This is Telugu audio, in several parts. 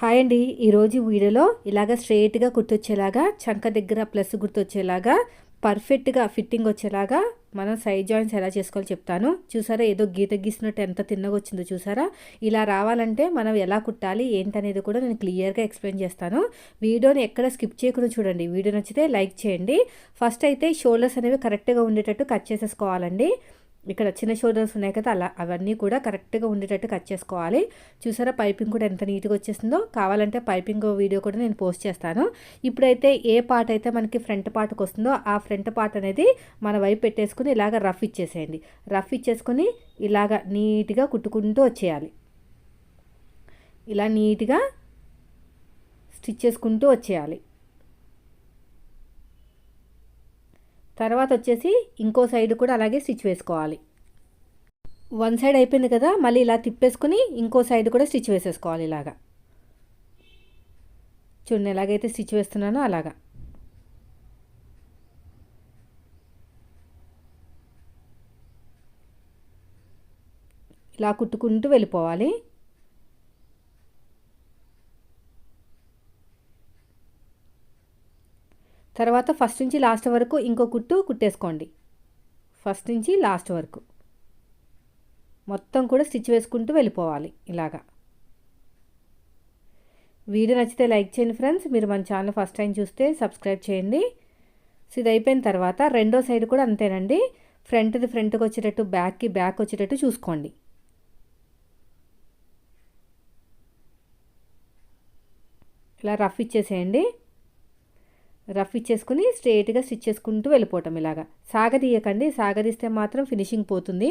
హాయ్ అండి. ఈరోజు వీడియోలో ఇలాగ స్ట్రెయిట్గా కుట్టొచ్చేలాగా చంక దగ్గర ప్లస్ గుర్తొచ్చేలాగా పర్ఫెక్ట్గా ఫిట్టింగ్ వచ్చేలాగా మనం సైడ్ జాయింట్స్ ఎలా చేసుకోవాలో చెప్తాను. చూసారా ఏదో గీత గీసినట్టు ఎంత తిన్నగొచ్చిందో చూసారా? ఇలా రావాలంటే మనం ఎలా కుట్టాలి ఏంటనేది కూడా నేను క్లియర్గా ఎక్స్ప్లెయిన్ చేస్తాను. వీడియోని ఎక్కడ స్కిప్ చేయకుండా చూడండి. వీడియో నచ్చితే లైక్ చేయండి. ఫస్ట్ అయితే షోల్డర్స్ అనేవి కరెక్ట్గా ఉండేటట్టు కట్ చేసేసుకోవాలండి. ఇక్కడ చిన్న షోల్డర్స్ ఉన్నాయి కదా అలా అవన్నీ కూడా కరెక్ట్గా ఉండేటట్టు కట్ చేసుకోవాలి. చూసారా పైపింగ్ కూడా ఎంత నీట్గా వచ్చేసిందో? కావాలంటే పైపింగ్ వీడియో కూడా నేను పోస్ట్ చేస్తాను. ఇప్పుడైతే ఏ పార్ట్ అయితే మనకి ఫ్రంట్ పార్ట్కి వస్తుందో ఆ ఫ్రంట్ పార్ట్ అనేది మన వైపు పెట్టేసుకుని ఇలాగ రఫ్ ఇచ్చేసేయండి. రఫ్ ఇచ్చేసుకొని ఇలాగ నీట్గా కుట్టుకుంటూ వచ్చేయాలి. ఇలా నీట్గా స్టిచ్ చేసుకుంటూ వచ్చేయాలి. తర్వాత వచ్చేసి ఇంకో సైడ్ కూడా అలాగే స్టిచ్ వేసుకోవాలి. వన్ సైడ్ అయిపోయింది కదా మళ్ళీ ఇలా తిప్పేసుకుని ఇంకో సైడ్ కూడా స్టిచ్ వేసేసుకోవాలి ఇలాగా. చూడండి ఎలాగైతే స్టిచ్ వేస్తున్నానో అలాగా. ఇలా కుట్టుకుంటూ వెళ్ళిపోవాలి. తర్వాత ఫస్ట్ నుంచి లాస్ట్ వరకు ఇంకో కుట్టు కుట్టేసుకోండి. ఫస్ట్ నుంచి లాస్ట్ వరకు. మొత్తం కూడా స్టిచ్ వేసుకుంటూ వెళ్ళిపోవాలి ఇలాగా. వీడియో నచ్చితే లైక్ చేయండి ఫ్రెండ్స్. మీరు మన ఛానల్ ఫస్ట్ టైం చూస్తే సబ్స్క్రైబ్ చేయండి. సో ఇది అయిపోయిన తర్వాత రెండో సైడ్ కూడా అంతేనండి. ఫ్రంట్ది ఫ్రంట్కి వచ్చేటట్టు బ్యాక్కి బ్యాక్ వచ్చేటట్టు చూసుకోండి. ఇలా రఫ్ ఇచ్చేసేయండి. రఫ్ ఇచ్చేసుకుని స్ట్రేట్గా స్టిచ్ చేసుకుంటూ వెళ్ళిపోవటం ఇలాగా. సాగదీయకండి సాగదీస్తే మాత్రం ఫినిషింగ్ పోతుంది.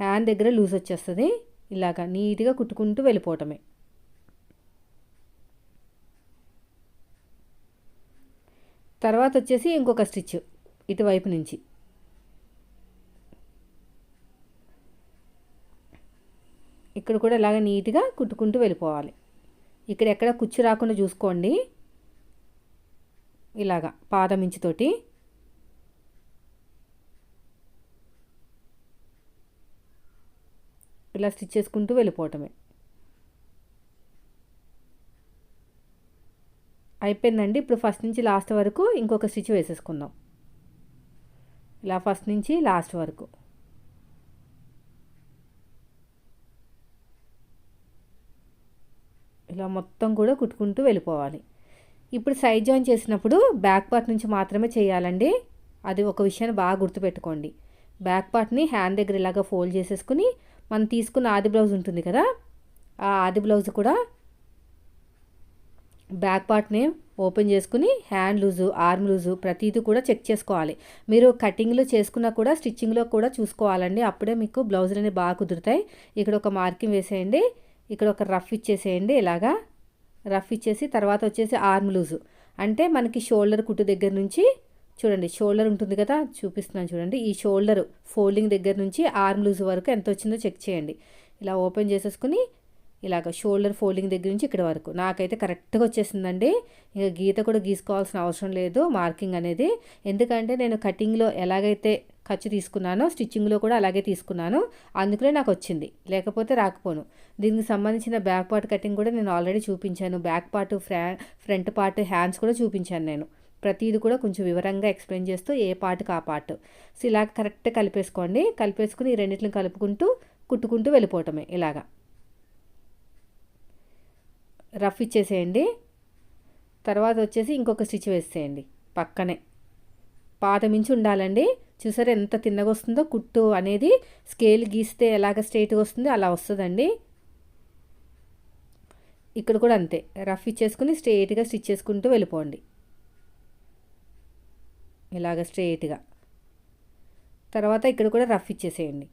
హ్యాండ్ దగ్గర లూజ్ వచ్చేస్తుంది. ఇలాగా నీట్గా కుట్టుకుంటూ వెళ్ళిపోవటమే. తర్వాత వచ్చేసి ఇంకొక స్టిచ్ ఇటువైపు నుంచి. ఇక్కడ కూడా ఇలాగ నీట్గా కుట్టుకుంటూ వెళ్ళిపోవాలి. ఇక్కడ ఎక్కడ కుచ్చు రాకుండా చూసుకోండి. ఇలాగా పాదం ఇంచుతోటి. ఇలా స్టిచ్ చేసుకుంటూ వెళ్ళిపోవటమే. అయిపోయిందండి. ఇప్పుడు ఫస్ట్ నుంచి లాస్ట్ వరకు ఇంకొక స్టిచ్ వేసేసుకుందాం. ఇలా ఫస్ట్ నుంచి లాస్ట్ వరకు. ఇలా మొత్తం కూడా కుట్టుకుంటూ వెళ్ళిపోవాలి. ఇప్పుడు సైడ్ జాయిన్ చేసినప్పుడు బ్యాక్ పార్ట్ నుంచి మాత్రమే చేయాలండి. అది ఒక విషయాన్ని బాగా గుర్తుపెట్టుకోండి. బ్యాక్ పార్ట్ని హ్యాండ్ దగ్గర ఇలాగా ఫోల్డ్ చేసేసుకుని మనం తీసుకున్న ఆది బ్లౌజ్ ఉంటుంది కదా ఆ ఆది బ్లౌజ్ కూడా బ్యాక్ పార్ట్ని ఓపెన్ చేసుకుని హ్యాండ్ లూజు ఆర్మ్ లూజు ప్రతిదీ కూడా చెక్ చేసుకోవాలి. మీరు కటింగ్లో చేసుకున్నా కూడా స్టిచ్చింగ్లో కూడా చూసుకోవాలండి. అప్పుడే మీకు బ్లౌజులు అనేవి బాగా కుదురుతాయి. ఇక్కడ ఒక మార్కింగ్ వేసేయండి. ఇక్కడ ఒక రఫ్ ఇచ్చేసేయండి ఇలాగా. రఫ్ ఇచ్చేసి తర్వాత వచ్చేసి ఆర్మ్ లూజు. అంటే మనకి షోల్డర్ కుట్టు దగ్గర నుంచి చూడండి షోల్డర్ ఉంటుంది కదా చూపిస్తున్నాను చూడండి. ఈ షోల్డర్ ఫోల్డింగ్ దగ్గర నుంచి ఆర్మ్ లూజ్ వరకు ఎంత వచ్చిందో చెక్ చేయండి. ఇలా ఓపెన్ చేసేసుకుని ఇలాగ షోల్డర్ ఫోల్డింగ్ దగ్గర నుంచి ఇక్కడ వరకు. నాకైతే కరెక్ట్గా వచ్చేసిందండి. ఇంకా గీత కూడా గీసుకోవాల్సిన అవసరం లేదు మార్కింగ్ అనేది. ఎందుకంటే నేను కటింగ్లో ఎలాగైతే ఖర్చు తీసుకున్నాను స్టిచ్చింగ్లో కూడా అలాగే తీసుకున్నాను. అందుకనే నాకు వచ్చింది లేకపోతే రాకపోను. దీనికి సంబంధించిన బ్యాక్ పార్ట్ కటింగ్ కూడా నేను ఆల్రెడీ చూపించాను. బ్యాక్ పార్ట్ ఫ్రా ఫ్రంట్ పార్ట్ హ్యాండ్స్ కూడా చూపించాను నేను. ప్రతిది కూడా కొంచెం వివరంగా ఎక్స్ప్లెయిన్ చేస్తూ ఏ పార్ట్కి ఆ పార్ట్. సో ఇలా కరెక్ట్ కలిపేసుకోండి. కలిపేసుకుని ఈ రెండింటిని కలుపుకుంటూ కుట్టుకుంటూ వెళ్ళిపోవటమే ఇలాగా. రఫ్ ఇచ్చేసేయండి. తర్వాత వచ్చేసి ఇంకొక స్టిచ్ వేసేయండి. పక్కనే. పాత మించి ఉండాలండి. చూసారా ఎంత తిన్నగా వస్తుందో? కుట్టు అనేది స్కేల్ గీస్తే ఎలాగ స్ట్రైట్గా వస్తుందో అలా వస్తుందండి. ఇక్కడ కూడా అంతే. రఫ్ ఇచ్చేసుకుని స్ట్రైట్గా స్టిచ్ చేసుకుంటూ వెళ్ళిపోండి. ఇలాగ స్ట్రైట్గా తర్వాత ఇక్కడ కూడా రఫ్ ఇచ్చేసేయండి.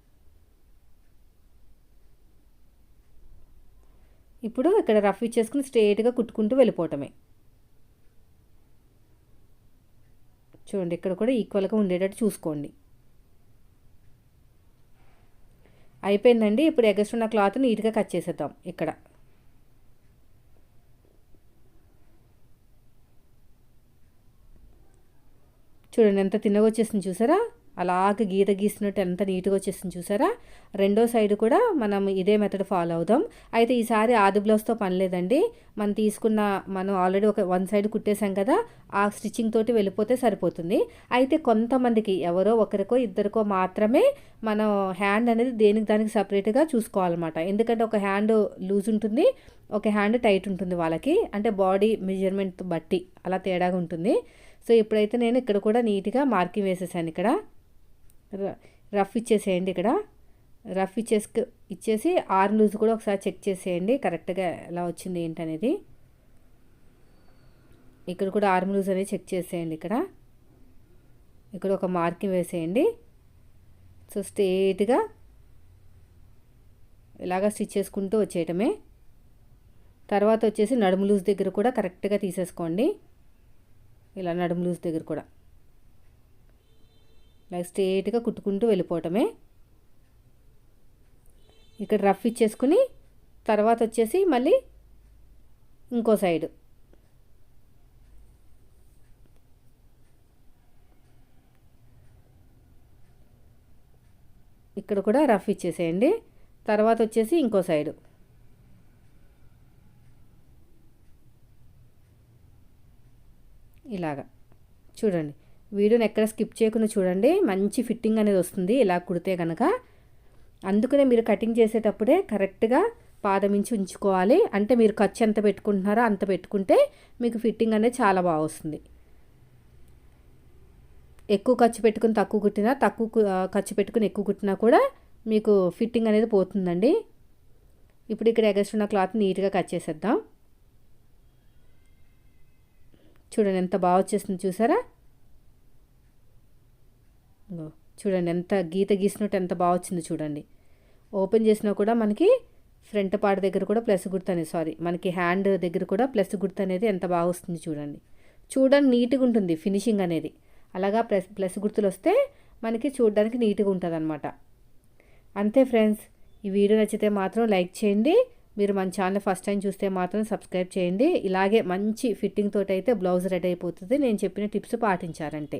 ఇప్పుడు ఇక్కడ రఫ్ ఇచ్చేసుకుని స్ట్రైట్గా కుట్టుకుంటూ వెళ్ళిపోవటమే. చూడండి ఇక్కడ కూడా ఈక్వల్గా ఉండేటట్టు చూసుకోండి. అయిపోయిందండి. ఇప్పుడు ఎగస్ట్రున్న క్లాత్ నీట్గా కట్ చేసేద్దాం ఇక్కడ. చూడండి ఎంత తిన్నగా వచ్చేసింది చూసారా? అలాగ గీత గీసినట్టు ఎంత నీట్గా వచ్చేసింది చూసారా? రెండో సైడ్ కూడా మనం ఇదే మెథడ్ ఫాలో అవుదాం. అయితే ఈసారి ఆది బ్లౌజ్తో పని లేదండి. మనం తీసుకున్న మనం ఆల్రెడీ ఒక వన్ సైడ్ కుట్టేశాం కదా ఆ స్టిచ్చింగ్ తోటి వెళ్ళిపోతే సరిపోతుంది. అయితే కొంతమందికి ఎవరో ఒకరికో ఇద్దరికో మాత్రమే మనం హ్యాండ్ అనేది దేనికి దానికి సపరేట్గా చూసుకోవాలన్నమాట. ఎందుకంటే ఒక హ్యాండ్ లూజ్ ఉంటుంది ఒక హ్యాండ్ టైట్ ఉంటుంది వాళ్ళకి. అంటే బాడీ మెజర్మెంట్ బట్టి అలా తేడాగా ఉంటుంది. సో ఇప్పుడైతే నేను ఇక్కడ కూడా నీట్గా మార్కింగ్ వేసేసాను ఇక్కడ. రఫ్ ఇచ్చేసేయండి ఇక్కడ. రఫ్ ఇచ్చేసి ఇచ్చేసి ఆర్మ్ లూజ్ కూడా ఒకసారి చెక్ చేసేయండి. కరెక్ట్గా ఎలా వచ్చింది ఏంటనేది. ఇక్కడ కూడా ఆర్మ్ లూజ్ అనేది చెక్ చేసేయండి ఇక్కడ. ఇక్కడ ఒక మార్కింగ్ వేసేయండి. సో స్ట్రేట్గా ఇలాగా స్టిచ్ చేసుకుంటూ వచ్చేయటమే. తర్వాత వచ్చేసి నడుము లూజ్ దగ్గర కూడా కరెక్ట్గా తీసేసుకోండి. ఇలా నడుము లూజ్ దగ్గర కూడా. ఇలా స్ట్రేట్గా కుట్టుకుంటూ వెళ్ళిపోవటమే. ఇక్కడ రఫ్ ఇచ్చేసుకుని తర్వాత వచ్చేసి మళ్ళీ ఇంకో సైడు ఇక్కడ కూడా రఫ్ ఇచ్చేసేయండి. తర్వాత వచ్చేసి ఇంకో సైడు ఇలాగా. చూడండి. వీడియోని ఎక్కడ స్కిప్ చేయకుండా చూడండి. మంచి ఫిట్టింగ్ అనేది వస్తుంది. ఇలా కుడితే కనుక అందుకనే మీరు కటింగ్ చేసేటప్పుడే కరెక్ట్గా పాదమించి ఉంచుకోవాలి. అంటే మీరు ఖర్చు ఎంత పెట్టుకుంటున్నారో అంత పెట్టుకుంటే మీకు ఫిట్టింగ్ అనేది చాలా బాగా వస్తుంది. ఎక్కువ ఖర్చు పెట్టుకుని తక్కువ కుట్టినా తక్కువ ఖర్చు పెట్టుకుని ఎక్కువ కుట్టినా కూడా మీకు ఫిట్టింగ్ అనేది పోతుందండి. ఇప్పుడు ఇక్కడ ఎగస్ట్రున్న క్లాత్ నీట్గా కట్ చేసేద్దాం. చూడండి ఎంత బాగా వచ్చేస్తుంది చూసారా? చూడండి ఎంత గీత గీసినట్టు ఎంత బాగా వచ్చిందో చూడండి. ఓపెన్ చేసినా కూడా మనకి ఫ్రంట్ పార్ట్ దగ్గర కూడా ప్లస్ గుర్తు అనేది సారీ మనకి హ్యాండ్ దగ్గర కూడా ప్లస్ గుర్తు అనేది ఎంత బాగా వస్తుంది చూడండి. చూడడానికి నీట్గా ఉంటుంది ఫినిషింగ్ అనేది. అలాగా ప్లస్ ప్లస్ గుర్తులు వస్తే మనకి చూడడానికి నీట్గా ఉంటుంది అనమాట అంతే ఫ్రెండ్స్ ఈ వీడియో నచ్చితే మాత్రం లైక్ చేయండి. మీరు మన ఛానల్ ఫస్ట్ టైం చూస్తే మాత్రం సబ్స్క్రైబ్ చేయండి. ఇలాగే మంచి ఫిట్టింగ్ తోటి అయితే బ్లౌజ్ రెడీ అయిపోతుంది. నేను చెప్పిన టిప్స్ పాటించారంటే.